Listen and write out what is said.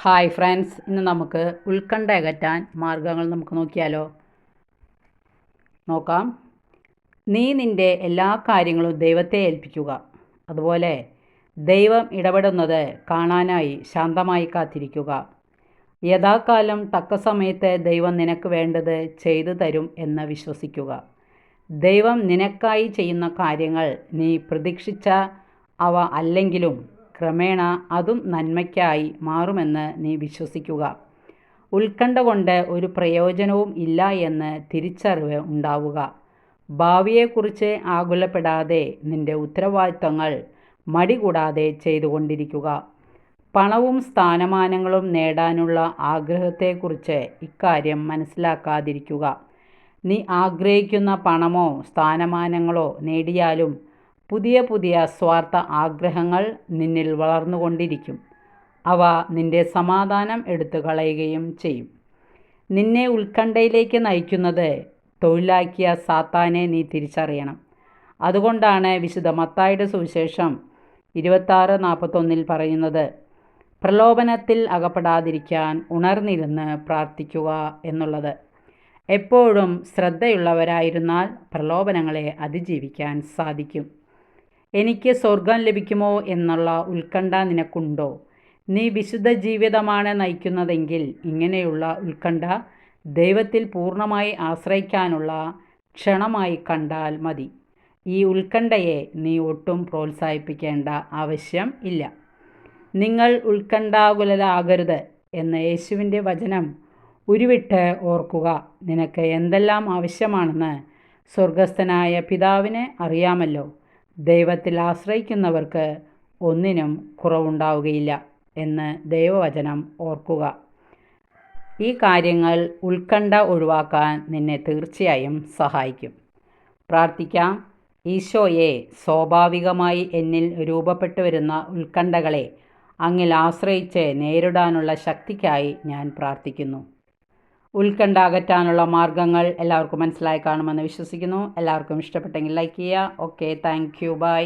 Hi friends ഇന്ന് നമുക്ക് ഉത്കണ്ഠ അകറ്റാൻ മാർഗങ്ങൾ നമുക്ക് നോക്കിയാലോ? നോക്കാം. നീ നിന്റെ എല്ലാ കാര്യങ്ങളും ദൈവത്തെ ഏൽപ്പിക്കുക. അതുപോലെ ദൈവം ഇടപെടുന്നത് കാണാനായി ശാന്തമായി കാത്തിരിക്കുക. യഥാകാലം തക്ക സമയത്ത് ദൈവം നിനക്ക് വേണ്ടത് ചെയ്തു തരും എന്ന് വിശ്വസിക്കുക. ദൈവം നിനക്കായി ചെയ്യുന്ന കാര്യങ്ങൾ നീ പ്രതീക്ഷിച്ച അവ അല്ലെങ്കിലും ക്രമേണ അതും നന്മയ്ക്കായി മാറുമെന്ന് നീ വിശ്വസിക്കുക. ഉത്കണ്ഠ കൊണ്ട് ഒരു പ്രയോജനവും ഇല്ല എന്ന് തിരിച്ചറിവ് ഉണ്ടാവുക. ഭാവിയെക്കുറിച്ച് ആകുലപ്പെടാതെ നിന്റെ ഉത്തരവാദിത്തങ്ങൾ മടികൂടാതെ ചെയ്തുകൊണ്ടിരിക്കുക. പണവും സ്ഥാനമാനങ്ങളും നേടാനുള്ള ആഗ്രഹത്തെക്കുറിച്ച് ഇക്കാര്യം മനസ്സിലാക്കാതിരിക്കുക. നീ ആഗ്രഹിക്കുന്ന പണമോ സ്ഥാനമാനങ്ങളോ നേടിയാലും പുതിയ പുതിയ സ്വാർത്ഥ ആഗ്രഹങ്ങൾ നിന്നിൽ വളർന്നുകൊണ്ടിരിക്കും. അവ നിന്റെ സമാധാനം എടുത്തു കളയുകയും ചെയ്യും. നിന്നെ ഉത്കണ്ഠയിലേക്ക് നയിക്കുന്നത് തൊഴിലാക്കിയ സാത്താനെ നീ തിരിച്ചറിയണം. അതുകൊണ്ടാണ് വിശുദ്ധ മത്തായുടെ സുവിശേഷം ഇരുപത്താറ് നാൽപ്പത്തൊന്നിൽ പറയുന്നത് പ്രലോഭനത്തിൽ അകപ്പെടാതിരിക്കാൻ ഉണർന്നിരുന്ന് പ്രാർത്ഥിക്കുക എന്നുള്ളത്. എപ്പോഴും ശ്രദ്ധയുള്ളവരായിരുന്നാൽ പ്രലോഭനങ്ങളെ അതിജീവിക്കാൻ സാധിക്കും. എനിക്ക് സ്വർഗം ലഭിക്കുമോ എന്നുള്ള ഉത്കണ്ഠ നിനക്കുണ്ടോ? നീ വിശുദ്ധ ജീവിതമാണ് നയിക്കുന്നതെങ്കിൽ ഇങ്ങനെയുള്ള ഉത്കണ്ഠ ദൈവത്തിൽ പൂർണമായി ആശ്രയിക്കാനുള്ള ക്ഷണമായി കണ്ടാൽ മതി. ഈ ഉത്കണ്ഠയെ നീ ഒട്ടും പ്രോത്സാഹിപ്പിക്കേണ്ട ആവശ്യം ഇല്ല. നിങ്ങൾ ഉത്കണ്ഠാകുലരാകരുത് എന്ന യേശുവിന്റെ വചനം ഉരുവിട്ട് ഓർക്കുക. നിനക്ക് എന്തെല്ലാം ആവശ്യമാണെന്ന് സ്വർഗസ്ഥനായ പിതാവിനെ അറിയാമല്ലോ. ദൈവത്തിൽ ആശ്രയിക്കുന്നവർക്ക് ഒന്നിനും കുറവുണ്ടാവുകയില്ല എന്ന് ദൈവവചനം ഓർക്കുക. ഈ കാര്യങ്ങൾ ഉത്കണ്ഠ ഒഴിവാക്കാൻ നിന്നെ തീർച്ചയായും സഹായിക്കും. പ്രാർത്ഥിക്കാം. ഈശോയെ സ്വാഭാവികമായി എന്നിൽ രൂപപ്പെട്ടു വരുന്ന ഉത്കണ്ഠകളെ അങ്ങിൽ ആശ്രയിച്ച് നേരിടാനുള്ള ശക്തിക്കായി ഞാൻ പ്രാർത്ഥിക്കുന്നു. ഉത്കണ്ഠ അകറ്റാനുള്ള മാർഗങ്ങൾ എല്ലാവർക്കും മനസ്സിലായി കാണുമെന്ന് വിശ്വസിക്കുന്നു. എല്ലാവർക്കും ഇഷ്ടപ്പെട്ടെങ്കിൽ ലൈക്ക് ചെയ്യുക. Okay thank you by